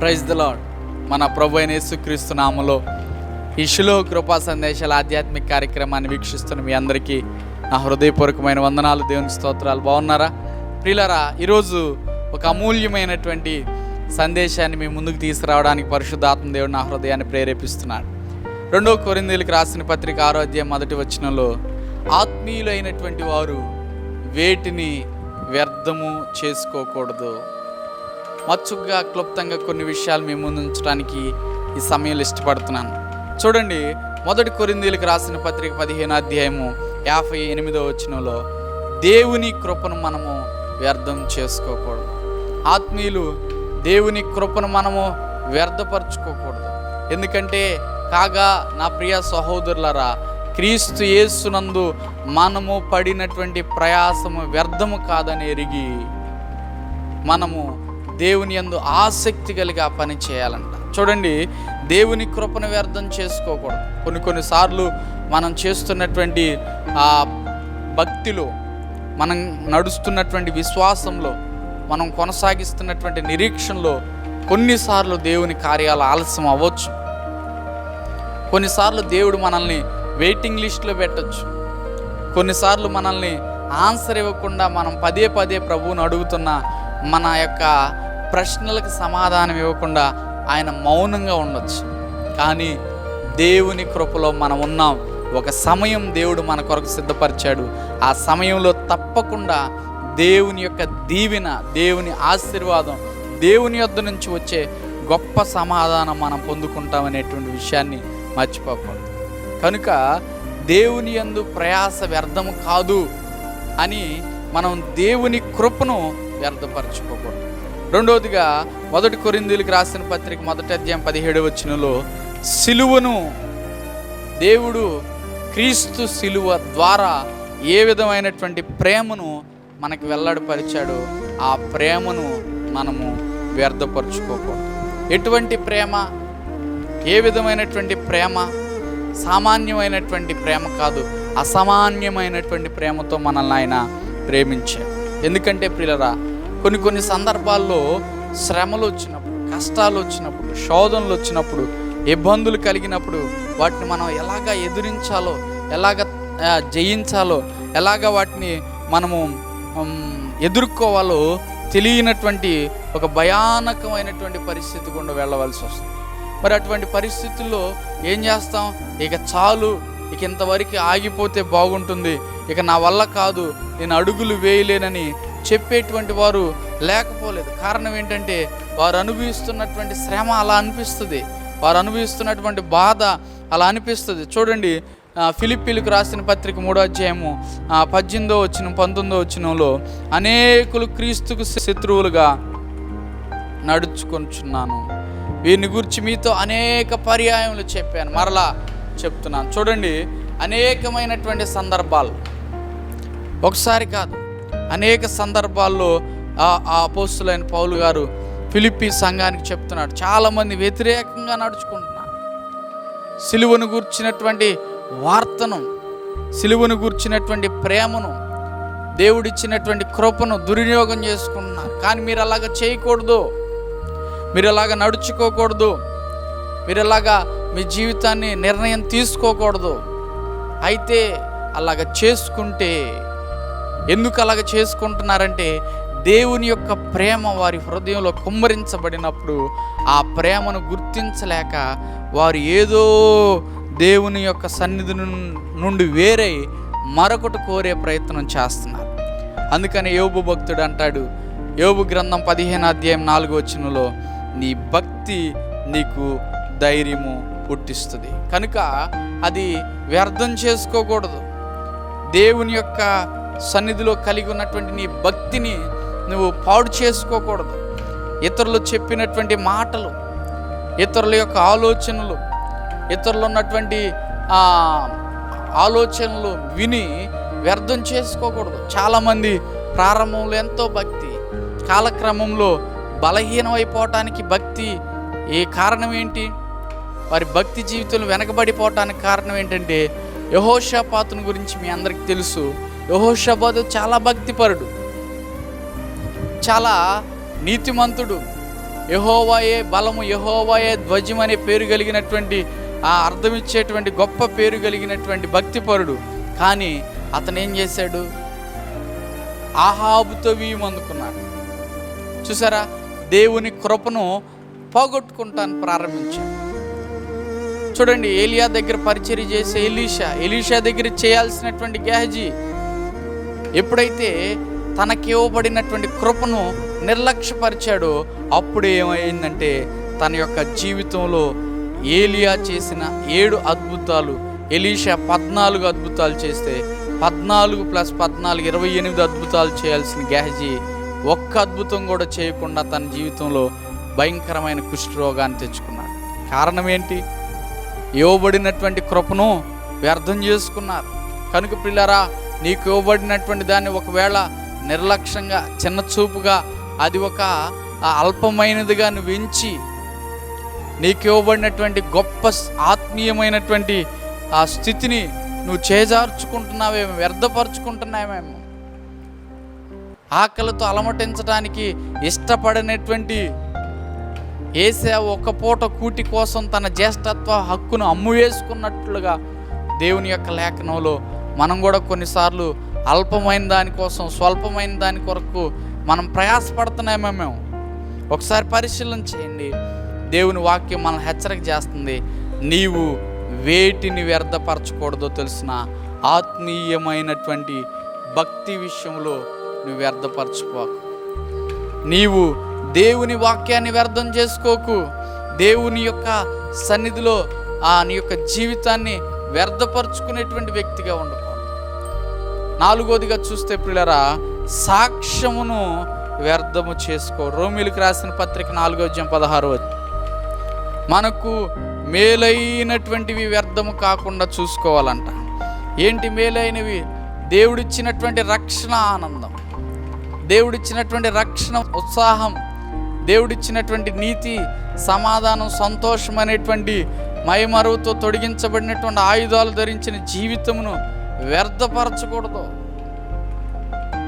Praise the lord మన ప్రభు అయిన యేసుక్రీస్తు నామలో ఇషులో కృపా సందేశాల ఆధ్యాత్మిక కార్యక్రమాన్ని వీక్షిస్తున్న మీ అందరికీ నా హృదయపూర్వకమైన వందనాలు దేవుని స్తోత్రాలు. బాగున్నారా? ప్రియులారా ఈరోజు ఒక అమూల్యమైనటువంటి సందేశాన్ని మీ ముందుకు తీసుకురావడానికి పరిశుద్ధాత్మ దేవుడు నా హృదయాన్ని ప్రేరేపిస్తున్నాడు. రెండో కొరిందీలకు రాసిన పత్రిక ఆరోగ్యం మొదటి వచనంలో ఆత్మీయులైనటువంటి వారు వేటిని వ్యర్థము చేసుకోకూడదు. మచ్చుగా క్లుప్తంగా కొన్ని విషయాలు మేము ముందుంచడానికి ఈ సమయంలో ఇష్టపడుతున్నాను. చూడండి మొదటి కొరిందీలకు రాసిన పత్రిక పదిహేను అధ్యాయము యాభై ఎనిమిదో వచనంలో దేవుని కృపను మనము వ్యర్థం చేసుకోకూడదు. ఆత్మీయులు దేవుని కృపను మనము వ్యర్థపరచుకోకూడదు. ఎందుకంటే కాగా నా ప్రియ సహోదరులరా క్రీస్తు యేసునందు మనము పడినటువంటి ప్రయాసము వ్యర్థము కాదని ఎరిగి మనము దేవుని యందు ఆసక్తి కలిగి ఆ పని చేయాలంట. చూడండి దేవుని కృపను వ్యర్థం చేసుకోకూడదు. కొన్ని కొన్నిసార్లు మనం చేస్తున్నటువంటి ఆ భక్తిలో మనం నడుస్తున్నటువంటి విశ్వాసంలో మనం కొనసాగిస్తున్నటువంటి నిరీక్షణలో కొన్నిసార్లు దేవుని కార్యాలు ఆలస్యం అవ్వచ్చు. కొన్నిసార్లు దేవుడు మనల్ని వెయిటింగ్ లిస్ట్లో పెట్టచ్చు. కొన్నిసార్లు మనల్ని ఆన్సర్ ఇవ్వకుండా మనం పదే పదే ప్రభువుని అడుగుతున్న మన యొక్క ప్రశ్నలకు సమాధానం ఇవ్వకుండా ఆయన మౌనంగా ఉండొచ్చు. కానీ దేవుని కృపలో మనం ఉన్నాం. ఒక సమయం దేవుడు మన కొరకు సిద్ధపరిచాడు. ఆ సమయంలో తప్పకుండా దేవుని యొక్క దీవెన దేవుని ఆశీర్వాదం దేవుని యొద్ద నుంచి వచ్చే గొప్ప సమాధానం మనం పొందుకుంటామనేటువంటి విషయాన్ని మర్చిపోకూడదు. కనుక దేవుని యందు ప్రయాస వ్యర్థము కాదు అని మనం దేవుని కృపను వ్యర్థపరచుకోకూడదు. రెండవదిగా మొదటి కొరిందులకు రాసిన పత్రిక మొదటి అధ్యాయం పదిహేడు వచ్చినలో సిలువను దేవుడు క్రీస్తు సిలువ ద్వారా ఏ విధమైనటువంటి ప్రేమను మనకు వెల్లడిపరిచాడు ఆ ప్రేమను మనము వ్యర్థపరుచుకోకూడదు. ఎటువంటి ప్రేమ? ఏ విధమైనటువంటి ప్రేమ? సామాన్యమైనటువంటి ప్రేమ కాదు. అసామాన్యమైనటువంటి ప్రేమతో మనల్ని ఆయన ప్రేమించాడు. ఎందుకంటే ప్రియులరా కొన్ని కొన్ని సందర్భాల్లో శ్రమలు వచ్చినప్పుడు కష్టాలు వచ్చినప్పుడు శోధనలు వచ్చినప్పుడు ఇబ్బందులు కలిగినప్పుడు వాటిని మనం ఎలాగ ఎదురించాలో ఎలాగ జయించాలో ఎలాగ వాటిని మనము ఎదుర్కోవాలో తెలియనటువంటి ఒక భయానకమైనటువంటి పరిస్థితి గుండా వెళ్ళవలసి వస్తుంది. మరి అటువంటి పరిస్థితుల్లో ఏం చేస్తాం? ఇక చాలు ఇక ఇంతవరకు ఆగిపోతే బాగుంటుంది. ఇక నా వల్ల కాదు నేను అడుగులు వేయలేనని చెప్పేటువంటి వారు లేకపోలేదు. కారణం ఏంటంటే వారు అనుభవిస్తున్నటువంటి శ్రమ అలా అనిపిస్తుంది. వారు అనుభవిస్తున్నటువంటి బాధ అలా అనిపిస్తుంది. చూడండి ఫిలిప్పీలకు రాసిన పత్రిక మూడో అధ్యాయము పద్దెనిమిదో వచ్చిన పంతొమ్మిదో వచ్చినంలో అనేకులు క్రీస్తుకు శత్రువులుగా నడుచుకొంచున్నాను. వీరిని గురించి మీతో అనేక పర్యాయములు చెప్పాను. మరలా చెప్తున్నాను. చూడండి అనేకమైనటువంటి సందర్భాలు. ఒకసారి కాదు అనేక సందర్భాల్లో ఆ ఆ అపోస్తులైన పౌలు గారు ఫిలిప్పి సంఘానికి చెప్తున్నాడు. చాలామంది వ్యతిరేకంగా నడుచుకుంటున్నారు. సిలువను గూర్చినటువంటి వార్తను సిలువను గూర్చినటువంటి ప్రేమను దేవుడిచ్చినటువంటి కృపను దుర్వినియోగం చేసుకుంటున్నారు. కానీ మీరు అలాగ చేయకూడదు. మీరు అలాగ నడుచుకోకూడదు. మీరు అలాగా మీ జీవితాన్ని నిర్ణయం తీసుకోకూడదు. అయితే అలాగ చేసుకుంటే ఎందుకు అలాగ చేసుకుంటున్నారంటే దేవుని యొక్క ప్రేమ వారి హృదయంలో కుమ్మరించబడినప్పుడు ఆ ప్రేమను గుర్తించలేక వారు ఏదో దేవుని యొక్క సన్నిధి నుండి వేరై మరొకటి కోరే ప్రయత్నం చేస్తున్నారు. అందుకని యోబు భక్తుడు అంటాడు యోబు గ్రంథం పదిహేను అధ్యాయం నాలుగు వచ్చినలో నీ భక్తి నీకు ధైర్యము పుట్టిస్తుంది. కనుక అది వ్యర్థం చేసుకోకూడదు. దేవుని యొక్క సన్నిధిలో కలిగి ఉన్నటువంటి నీ భక్తిని నువ్వు పాడు చేసుకోకూడదు. ఇతరులు చెప్పినటువంటి మాటలు ఇతరుల యొక్క ఆలోచనలు ఇతరులు ఉన్నటువంటి ఆలోచనలు విని వ్యర్థం చేసుకోకూడదు. చాలామంది ప్రారంభంలో ఎంతో భక్తి కాలక్రమంలో బలహీనమైపోవటానికి భక్తి ఏ కారణం ఏంటి? వారి భక్తి జీవితంలో వెనకబడిపోవటానికి కారణం ఏంటంటే యహోషపాతుని గురించి మీ అందరికి తెలుసు. యహోషాపాతు చాలా భక్తిపరుడు. చాలా నీతిమంతుడు. యహోవాయే బలము యహోవాయే ధ్వజం అనే పేరు కలిగినటువంటి ఆ అర్థం ఇచ్చేటువంటి గొప్ప పేరు కలిగినటువంటి భక్తిపరుడు. కానీ అతను ఏం చేశాడు? ఆహాబుతో వీమందుకున్నాడు చూసారా? దేవుని కృపను పోగొట్టుకుంటాను ప్రారంభించాడు. చూడండి ఏలియా దగ్గర పరిచర్య చేసే ఎలీషా ఎలీషా దగ్గర చేయాల్సినటువంటి గ్యాహజీ ఎప్పుడైతే తనకి ఇవ్వబడినటువంటి కృపను నిర్లక్ష్యపరిచాడో అప్పుడు ఏమైందంటే తన యొక్క జీవితంలో ఏలియా చేసిన ఏడు అద్భుతాలు ఎలీషా పద్నాలుగు అద్భుతాలు చేస్తే పద్నాలుగు ప్లస్ పద్నాలుగు ఇరవై ఎనిమిది అద్భుతాలు చేయాల్సిన గ్యాహజీ ఒక్క అద్భుతం కూడా చేయకుండా తన జీవితంలో భయంకరమైన కుష్ఠరోగాన్ని తెచ్చుకున్నాడు. కారణం ఏంటి? ఇవ్వబడినటువంటి కృపను వ్యర్థం చేసుకున్నారు. కనుక పిల్లరా నీకు ఇవ్వబడినటువంటి దాన్ని ఒకవేళ నిర్లక్ష్యంగా చిన్న చూపుగా అది ఒక అల్పమైనదిగా నువ్వు ఎంచి నీకు ఇవ్వబడినటువంటి గొప్ప ఆత్మీయమైనటువంటి ఆ స్థితిని నువ్వు చేజార్చుకుంటున్నావేమో వ్యర్థపరుచుకుంటున్నావేమో. ఆకలితో అలమటించడానికి ఇష్టపడినటువంటి ఏసే ఒక పూట కూటి కోసం తన జ్యేష్ఠత్వ హక్కును అమ్ము వేసుకున్నట్లుగా దేవుని యొక్క లేఖనంలో మనం కూడా కొన్నిసార్లు అల్పమైన దానికోసం స్వల్పమైన దాని కొరకు మనం ప్రయాసపడుతున్నామే మేము? ఒకసారి పరిశీలన చేయండి. దేవుని వాక్యం మనం హెచ్చరిక చేస్తుంది. నీవు వేటిని వ్యర్థపరచకూడదో తెలిసిన ఆత్మీయమైనటువంటి భక్తి విషయంలో నువ్వు వ్యర్థపరచుకోకు. నీవు దేవుని వాక్యాన్ని వ్యర్థం చేసుకోకు. దేవుని యొక్క సన్నిధిలో ఆ నీ యొక్క జీవితాన్ని వ్యర్థపరుచుకునేటువంటి వ్యక్తిగా ఉండకూడదు. నాలుగోదిగా చూస్తే పిల్లరా సాక్ష్యమును వ్యర్థము చేసుకో. రోమిలకు రాసిన పత్రిక నాలుగో జం పదహారు మనకు మేలైనటువంటివి వ్యర్థము కాకుండా చూసుకోవాలంట. ఏంటి మేలైనవి? దేవుడిచ్చినటువంటి రక్షణ ఆనందం. దేవుడిచ్చినటువంటి రక్షణ ఉత్సాహం. దేవుడిచ్చినటువంటి నీతి సమాధానం సంతోషం అనేటువంటి మైమరువుతో తొడిగించబడినటువంటి ఆయుధాలు ధరించిన జీవితమును వ్యర్థపరచకూడదు.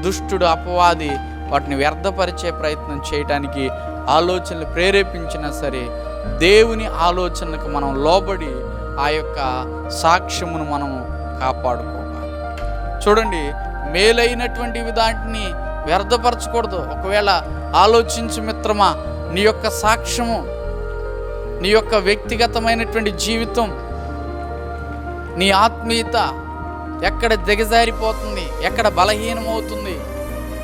దుష్టుడు అపవాది వాటిని వ్యర్థపరిచే ప్రయత్నం చేయటానికి ఆలోచనలు ప్రేరేపించినా సరే దేవుని ఆలోచనలకు మనం లోబడి ఆ యొక్క సాక్ష్యమును మనము కాపాడుకోవాలి. చూడండి మేలైనటువంటి దాటిని వ్యర్థపరచకూడదు. ఒకవేళ ఆలోచించు మిత్రమా నీ యొక్క సాక్ష్యము నీ యొక్క వ్యక్తిగతమైనటువంటి జీవితం నీ ఆత్మీయత ఎక్కడ దిగజారిపోతుంది ఎక్కడ బలహీనమవుతుంది.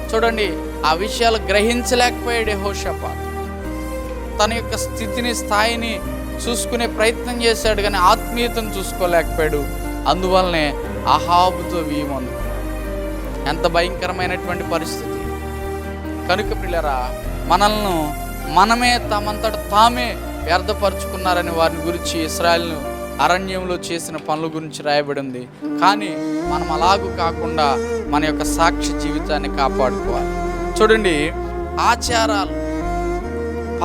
చూడండి ఆ విషయాలు గ్రహించలేకపోయాడు హోషపాత్ తన యొక్క స్థితిని స్థాయిని చూసుకునే ప్రయత్నం చేశాడు కానీ ఆత్మీయతను చూసుకోలేకపోయాడు. అందువల్లనే అహాబుతో వీమందు ఎంత భయంకరమైనటువంటి పరిస్థితి. కనుక పిల్లరా మనల్ని మనమే తమంతట తామే వ్యర్థపరుచుకున్నారని వారిని గురించి ఇస్రాయల్ను అరణ్యంలో చేసిన పనుల గురించి రాయబడి ఉంది కానీ మనం అలాగూ కాకుండా మన యొక్క సాక్షి జీవితాన్ని కాపాడుకోవాలి. చూడండి ఆచారాలు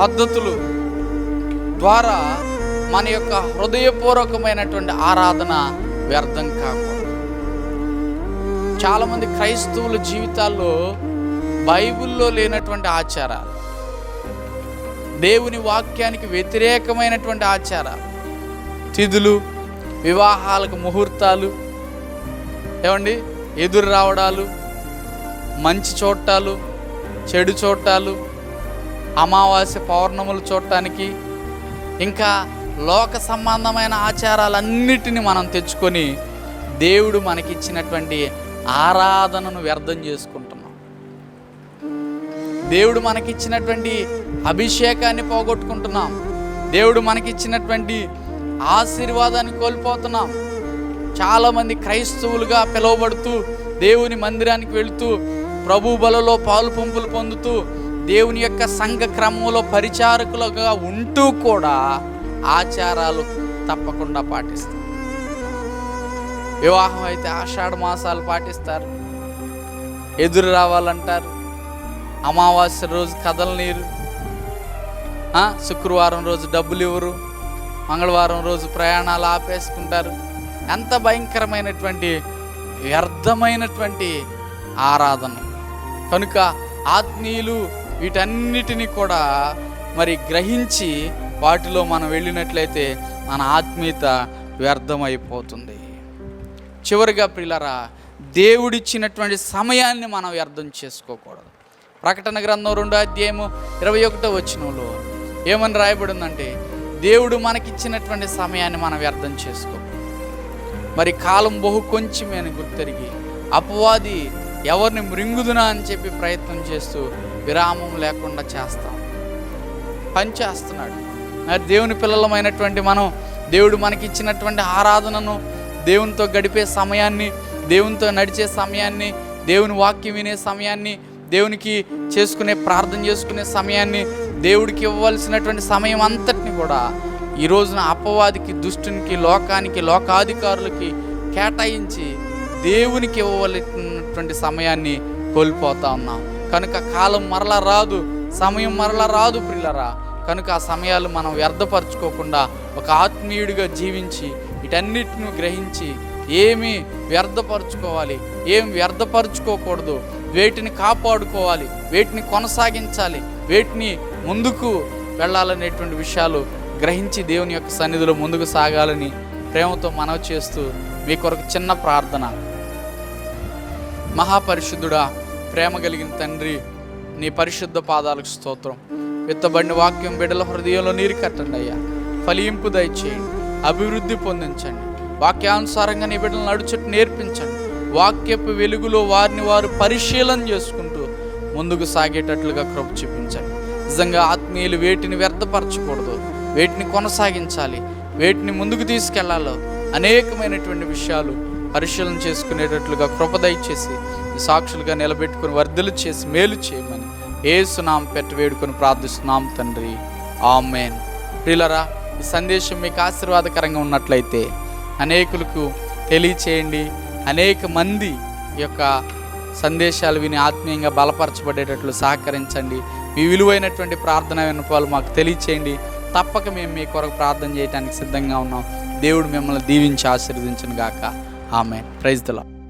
పద్ధతులు ద్వారా మన యొక్క హృదయపూర్వకమైనటువంటి ఆరాధన వ్యర్థం కాకూడదు. చాలామంది క్రైస్తవుల జీవితాల్లో బైబిల్లో లేనటువంటి ఆచారాలు దేవుని వాక్యానికి వ్యతిరేకమైనటువంటి ఆచారాలు తిథులు వివాహాలకు ముహూర్తాలు ఏమండి? ఎదురు రావడాలు మంచి చూట్టాలు చెడు చూడటాలు అమావాస్య పౌర్ణములు చూడటానికి ఇంకా లోక సంబంధమైన ఆచారాలన్నిటిని మనం తెచ్చుకొని దేవుడు మనకిచ్చినటువంటి ఆరాధనను వ్యర్థం చేసుకుంటున్నాం. దేవుడు మనకిచ్చినటువంటి అభిషేకాన్ని పోగొట్టుకుంటున్నాం. దేవుడు మనకిచ్చినటువంటి ఆశీర్వాదాన్ని కోల్పోతున్నాం. చాలామంది క్రైస్తవులుగా పిలువబడుతూ దేవుని మందిరానికి వెళుతూ ప్రభు బలలో పాలు పంపులు పొందుతూ దేవుని యొక్క సంఘ క్రమంలో పరిచారకులుగా ఉంటూ కూడా ఆచారాలు తప్పకుండా పాటిస్తారు వివాహం అయితే ఆషాఢ మాసాలు పాటిస్తారు. ఎదురు రావాలంటారు. అమావాస్య రోజు కదలనీరు శుక్రవారం రోజు డబ్బులు ఇవ్వరు. మంగళవారం రోజు ప్రయాణాలు ఆపేసుకుంటారు. ఎంత భయంకరమైనటువంటి వ్యర్థమైనటువంటి ఆరాధన. కనుక ఆత్మీయులు వీటన్నిటిని కూడా మరి గ్రహించి వాటిలో మనం వెళ్ళినట్లయితే మన ఆత్మీయత వ్యర్థమైపోతుంది. చివరిగా ప్రిలరా దేవుడిచ్చినటువంటి సమయాన్ని మనం వ్యర్థం చేసుకోకూడదు. ప్రకటన గ్రంథం రెండో అధ్యాయము ఇరవై ఒకటో వచ్చినంలో ఏమని రాయబడిందంటే దేవుడు మనకిచ్చినటువంటి సమయాన్ని మనం వ్యర్థం చేసుకో మరి కాలం బహు కొంచెమే అని గుర్తెరిగి అపవాది ఎవరిని మృంగుదునా అని చెప్పి ప్రయత్నం చేస్తూ విరామం లేకుండా చేస్తాం పని చేస్తున్నాడు. మరి దేవుని పిల్లలమైనటువంటి మనం దేవుడు మనకి ఇచ్చినటువంటి ఆరాధనను దేవునితో గడిపే సమయాన్ని దేవునితో నడిచే సమయాన్ని దేవుని వాక్యం వినే సమయాన్ని దేవునికి చేసుకునే ప్రార్థన చేసుకునే సమయాన్ని దేవుడికి ఇవ్వవలసినటువంటి సమయం అంతటిని కూడా ఈ రోజున అపవాదికి దుష్టునికి లోకానికి లోకాధికారులకి కేటాయించి దేవునికి ఇవ్వవలసినటువంటి సమయాన్ని కోల్పోతా ఉన్నాం. కనుక కాలం మరలా రాదు సమయం మరలా రాదు ప్రిల్లరా కనుక ఆ సమయాలు మనం వ్యర్థపరచుకోకుండా ఒక ఆత్మీయుడిగా జీవించి వీటన్నిటిని గ్రహించి ఏమి వ్యర్థపరచుకోవాలి ఏమి వ్యర్థపరచుకోకూడదు. వేటిని కాపాడుకోవాలి వేటిని కొనసాగించాలి వేటిని ముందుకు వెళ్ళాలనేటువంటి విషయాలు గ్రహించి దేవుని యొక్క సన్నిధిలో ముందుకు సాగాలని ప్రేమతో మనవి చేస్తూ మీ కొరకు చిన్న ప్రార్థన. మహాపరిశుద్ధుడా ప్రేమ కలిగిన తండ్రి నీ పరిశుద్ధ పాదాలకు స్తోత్రం. విత్తబడిన వాక్యం బిడల హృదయంలో నీరు కట్టండి అయ్యా. ఫలింపు దయచేయండి. అభివృద్ధి పొందించండి. వాక్యానుసారంగా నీ బిడ్డలు నడుచుట్టు నేర్పించండి. వాక్యపు వెలుగులో వారిని వారు పరిశీలన చేసుకుంటూ ముందుకు సాగేటట్లుగా కృప చూపించండి. నిజంగా ఆత్మీయులు వేటిని వ్యర్థపరచకూడదు వేటిని కొనసాగించాలి వేటిని ముందుకు తీసుకెళ్ళాలో అనేకమైనటువంటి విషయాలు పరిశీలన చేసుకునేటట్లుగా కృప దయచేసి సాక్షులుగా నిలబెట్టుకుని వర్ధలు చేసి మేలు చేయమని ఏసునాం పెట్టి వేడుకొని ప్రార్థిస్తున్నాం తండ్రి. ఆమెన్. ప్రియులరా ఈ సందేశం మీకు ఆశీర్వాదకరంగా ఉన్నట్లయితే అనేకులకు తెలియచేయండి. అనేక మంది ఈ యొక్క సందేశాలు విని ఆత్మీయంగా బలపరచబడేటట్లు సహకరించండి. మీ విలువైనటువంటి ప్రార్థన వినపాలు మాకు తెలియచేయండి. తప్పక మేము మీ కొరకు ప్రార్థన చేయడానికి సిద్ధంగా ఉన్నాం. దేవుడు మిమ్మల్ని దీవించి ఆశీర్వదించను గాక ఆమె ప్రైజ్